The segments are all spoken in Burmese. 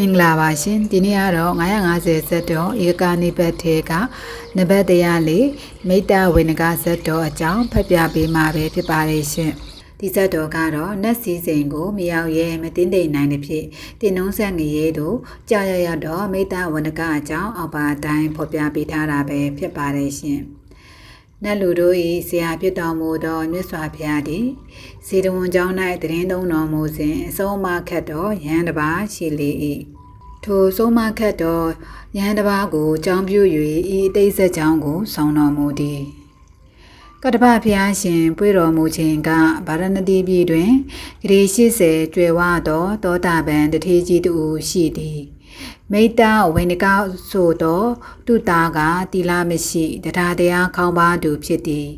မင်္ဂလာပါရှင်ဒီနေ့ကတော့950ဇက်တော်ဧကနိဘတ်ထဲကနဘတ်တရားလေးမိတ္တဝေနကဇက်တော်အကြောင်းဖတ်ပြပေးမှာပဲဖြစ်ပါတယ်ရှင်ဒီဇက်တော်ကတော့နတ်စည်းစိမ်ကိုမရောက်ရဲမတင်တိမ်နိုင်တဲ့ဖြစ်တင်နှုံးဆက်ငရဲတို့ကြာရရတော့မိတ္တဝေနကအကြောင်းအောက်ပါအတိုင်းဖော်ပြပေးထားတာပဲဖြစ်ပါတယ်ရှင် နတ်လူတို့၏ဆရာဖြစ်တော်မူသောမြတ်စွာဘုရားသည်စေတဝန်ကျောင်း၌တရင်သုံးတော်မူစဉ်အဆုံးအမခတ်တော်ရဟန်းတစ်ပါးရှိလေ၏ထိုဆုံးမခတ်တော်ရဟန်းတစ်ပါးကိုကြောင်းပြ၍ဤအတိတ်ဆက်ကြောင်းကိုဆောင်တော်မူသည်ကတ္တပဘုရားရှင်ပွေတော်မူခြင်းကဗာရဏတိပြည်တွင်ဂရေ80ကျွယ်ဝသောသောတာပန်တထေကြီးတူရှိသည် မိတ္တဝိနကဆိုသောသူသားကတီလာမရှိတရားတရားခေါင်းပါသူဖြစ်သည်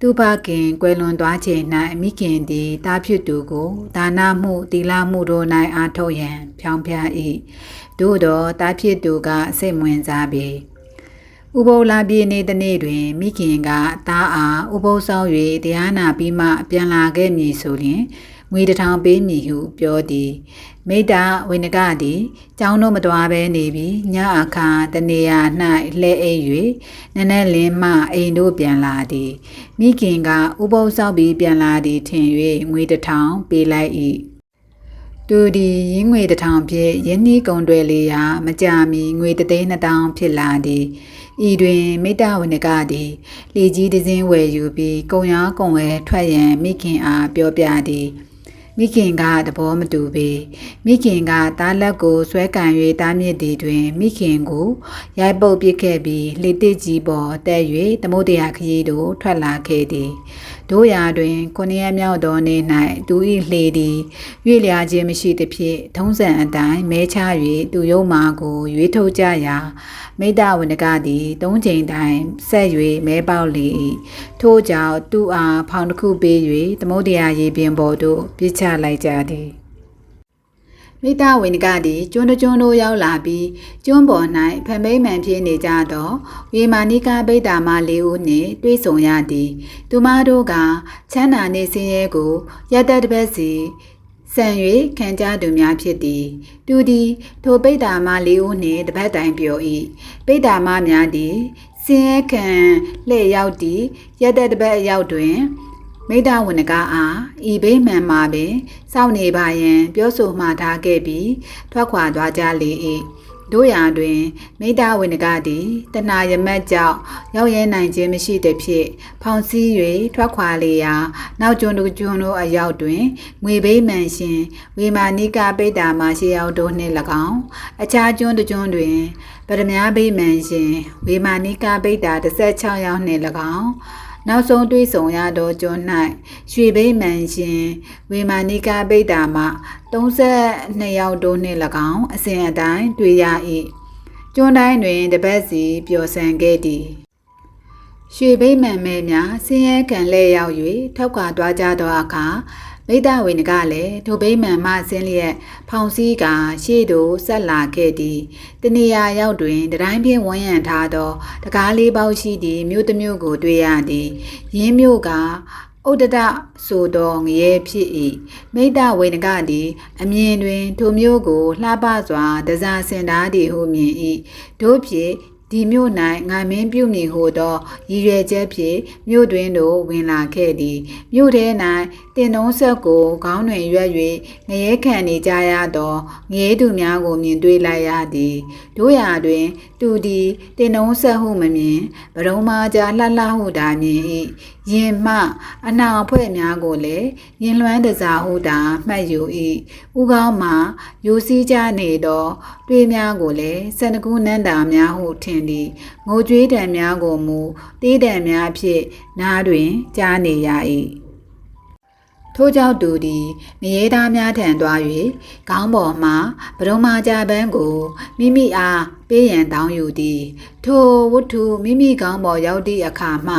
သူဘခင်ကွယ်လွန်သွားချိန်၌မိခင်သည်တာဖြစ်သူကိုဒါနမှုတီလာမှုတို့၌အားထုတ်ရန် ဖြောင်းဖျား၏သို့သောတာဖြစ်သူကစိတ်ဝင်စားပြီဥပုပ်လာပြည့်နေ့တနေ့တွင်မိခင်ကသားအားဥပုပ်ဆောင်၍တရားနာပြီးမှပြန်လာခဲ့မည်ဆိုလျှင် ငွေတစ်ထောင်ပေးမည်ဟုပြောသည်မိတ္တဝိနကသည်ကျောင်းတို့မတော်ဘဲနေပြီးညအခါတနေရာ၌လှဲအိပ်၍နည်းနည်းလင်းမှအိမ်တို့ပြန်လာသည်မိခင်ကဥပုပ်ဆောက်ပြီးပြန်လာသည်ထင်၍ငွေတစ်ထောင်ပေးလိုက်၏သူဒီရင်းငွေတစ်ထောင်ဖြင့်ယင်းနှီးကုံတွေလေးရာမကြမီငွေတသိန်းနှစ်တောင်ဖြစ်လာသည်ဤတွင်မိတ္တဝနကသည်လေကြီးတစ်စင်းဝယ်ယူပြီးကုံရောကုံဝဲထွက်ရန်မိခင်အားပြောပြသည် မိခင်ကသဘောမတူပေမိခင်ကသားလက်ကိုဆွဲကန်၍တားမြစ်သည်တွင် မိခင်ကိုရိုက်ပုတ်ပစ်ခဲ့ပြီးလှေတစ်ကြီးပေါ်တက်၍သမုဒ္ဒရာခရီးတို့ထွက်လာခဲ့သည်တို့ရာတွင်ခုနှစ်ရက်မြောက်သောနေ့၌သူ၏လှေသည်ရွေလျာခြင်းမရှိသဖြင့်ထုံးစံအတိုင်းမဲချ၍သူရုံမာကို ရွေးထုတ်ကြရာမိတ္တဝနကသည်သုံးချိန်တိုင်းဆက်၍မဲပေါက်လေ၏ထို့ကြောင့်သူအားဖောင်တစ်ခုပေး၍သမုဒ္ဒရာရေပြင်ပေါ်သို့ပြစ်ချလိုက်ကြသည် မိသားဝင်ကသည်ကျွန်းတကျွန်းတို့ရောက်လာပြီးကျွန်းပေါ်၌ဖမိန်မှန်ဖြစ်နေကြသောဝေမာနိကဗိဒ္ဓမာလေးဦးနှင့်တွေ့ဆုံရသည် သူမတို့ကချမ်းသာနေစင်းရဲကိုရတ္တတပတ်စီဆံ၍ခံကြသူများဖြစ်သည်သူသည်ထိုပိဋ္ဌာမလေးဦးနှင့်တပတ်တိုင်ပြော၏ပိဋ္ဌာမများသည်စင်ရဲခံလှည့်ရောက်သည်ရတ္တတပတ်အရောက်တွင် မိဒ္ဒဝနကအားဤဘိမှန်မှာပင်စောင့်နေပါရန်ပြောဆိုမှာထားခဲ့ပြီးထွက်ခွာသွားကြလေ၏တို့ရာတွင်မိဒ္ဒဝနကသည်တဏယမတ်ကြောင့်ရောက်ရဲနိုင်ခြင်းမရှိသဖြင့်ဖောင်စည်း၍ထွက်ခွာလေရာ နောက်ကျွန်းတို့ကျွန်းတို့အရောက်တွင်ငွေဘိမှန်ရှင်ဝေမာနိကပိတ္တာမရှိရောက်တို့နှင့်၎င်းအခြားကျွန်းတို့ကျွန်းတွင်ပရမ ्या ဘိမှန်ရှင်ဝေမာနိကပိတ္တာ16ရောက်နှင့်၎င်း နောက်ဆုံးတွေ့ဆုံရသောကျွန်း၌ရွှေဘိမှန်ရှင်ဝေမာနိကပိတ္တာမှ32ယောက်တို့နှင့်၎င်းအစဉ်အတိုင်းတွေ့ရ၏ကျွန်းတိုင်းတွင်တပတ်စီပျော်ဆန်ခဲ့သည်ရွှေဘိမှန်မဲများဆင်းရဲခံလဲရောက်၍ထောက်ခွာသွားကြသောအခါ မိဒဝေနကလည်းထိုဘိမှန်မှဆင်းလျက်ဖောင်စည်းကရှေ့သို့ဆက်လာခဲ့သည်တနေရာရောက်တွင်တတိုင်းဖြင့်ဝန်းရံထားသောတကားလေးပေါက်ရှိသည့်မြို့တစ်မြို့ကိုတွေ့ရသည်ရင်းမြို့ကဥဒဒဆိုသောငရဲဖြစ်၏မိဒဝေနကသည်အမြင်တွင်ထိုမျိုးကိုလှပစွာ တစားစင်သားသည်ဟုမြင်၏တို့ဖြင့် ဒီမြို့၌ငါမင်းပြုမည်ဟုသောရည်ရွယ်ချက်ဖြင့်မြို့တွင်သို့ဝင်လာခဲ့သည်မြို့ထဲ၌တင်တုံးဆက်ကိုခေါင်းတွင်ရွက်၍ငရဲခံနေကြရသောငရဲသူများကိုမြင်တွေ့လိုက်ရသည်တို့ရာတွင် သူသည်တင်တုံးဆက်ဟုမမြင်ဗရုံမာကြားလှလှဟုသာမြင်၏ယင်မှ အနာအဖွဲ့များကိုလည်းယင်လွမ်းတစားဟုသာမှတ်ယူ၏ဥကောင်းမှာယူစည်းကြနေသောတွေးများကိုလည်းစန္ဒကူနန္တာများဟုထင်သည်ငိုကြွေးတံများကိုမူတေးတံများဖြင့်နားတွင်ကြားနေရ၏ထို့ကြောင့်သူသည်မရေသားများထံသွား၍ခေါင်းပေါ်မှဗရုံမာကြပန်းကိုမိမိအား ပပေးရန်တောင်းယူသည်ထိုဝတ္ထုမိမိကောင်းပေါ်ရောက်သည့်အခါမှ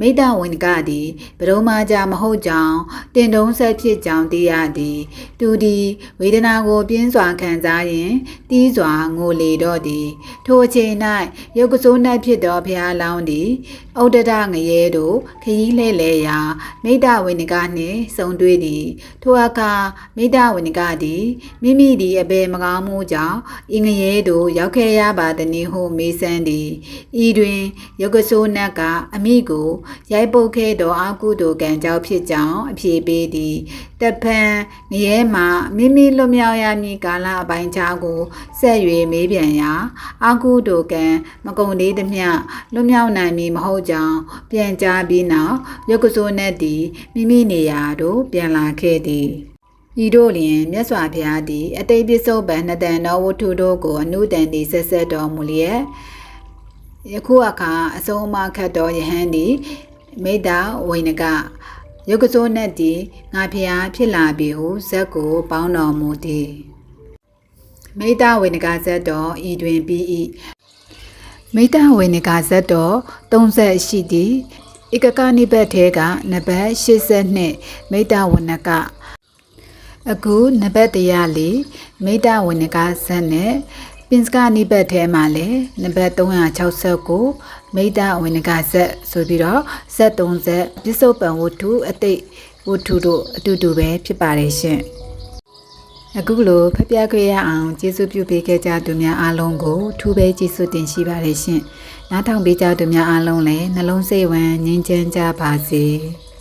မိတ္တဝင်ကသည်ဘရုံမာကြမဟုတ်ကြောင်းတင်တုံးဆက်ဖြစ်ကြောင်းသိရသည် သူသည်ဝေဒနာကိုပြင်းစွာခံစားရင်တီးစွာငိုလေတော့သည်ထိုအချိန်၌ရုပ်ကစိုးနှက်ဖြစ်သောဘုရားလောင်းသည်ဩဒဒငရဲတို့ခရီးလဲလဲရာမိတ္တဝင်ကနှင့်ဆုံတွေ့သည်ထိုအခါမိတ္တဝင်ကသည်မိမိသည်အဘယ်မကောင်းမှုကြောင့်အင်ငရဲတို့ရောက်ခဲ့ရပါသည်ဟုမေးစမ်းသည်ဤတွင်ရုပ်ကစိုးနှက်ကအမိကိုရိုက်ပုတ်ခဲ့သောအာကုသိုလ်ကံကြောင့်ဖြစ်ကြောင်းအဖြေပေးသည်တဖန်ငရဲမှာမိမိလွတ်မြောက်ရမည်ကာလအပိုင်းခြားကိုဆက်၍မေးပြန်ရာအာကုသိုလ်ကံမကုံသေးသမျှလွတ်မြောက်နိုင်မည်မဟုတ်ကြောင်းပြန်ကြားပြီးနောက်ရုပ်ကစိုးနှက်သည်မိမိနေရာသို့ပြန်လာခဲ့သည် ဤတို့လျင်မြတ်စွာဘုရားသည် အတိတ်ပြစ္ဆုတ်ပံနှစ်တန်သောဝတ္ထုတို့ကိုအနုတန်သည်ဆက်ဆက်တော်မူလျက်ယခုအခါအဆုံးအမခတ်တော်ယဟန်သည်မိတ္တဝိနကယုတ်ကစိုးနဲ့သည်ငါဖျားဖြစ်လာပြီဟုဇက်ကိုပေါင်းတော်မူသည်မိတ္တဝိနကဇက်တော်ဤတွင်ပြီး၏မိတ္တဝိနကဇက်တော်30ရှိသည်ဧကကနိဘတ်ထဲကနဘတ်82မိတ္တဝိနက အခုနဘတ်တရားလေးမိတ္တဝိနကဇက်နဲ့ပင်စကနိဘတ်ထဲမှာလည်းနံပါတ်369မိတ္တဝိနကဇက်ဆိုပြီးတော့ဇက်3ဇက်ပစ္စုပန်ဝတ္ထုအတိတ်ဝတ္ထုတို့အတူတူပဲဖြစ်ပါတယ်ရှင်အခုလိုဖျက်ပြခဲ့ရအောင်ကျေးဇူးပြုပေးခဲ့ကြသူများအားလုံးကိုထူးပဲကျေးဇူးတင်ရှိပါတယ်ရှင်နားထောင်ပေးကြသူများအားလုံးလည်းနှလုံးစိတ်ဝမ်းငြိမ်းချမ်းကြပါစေ။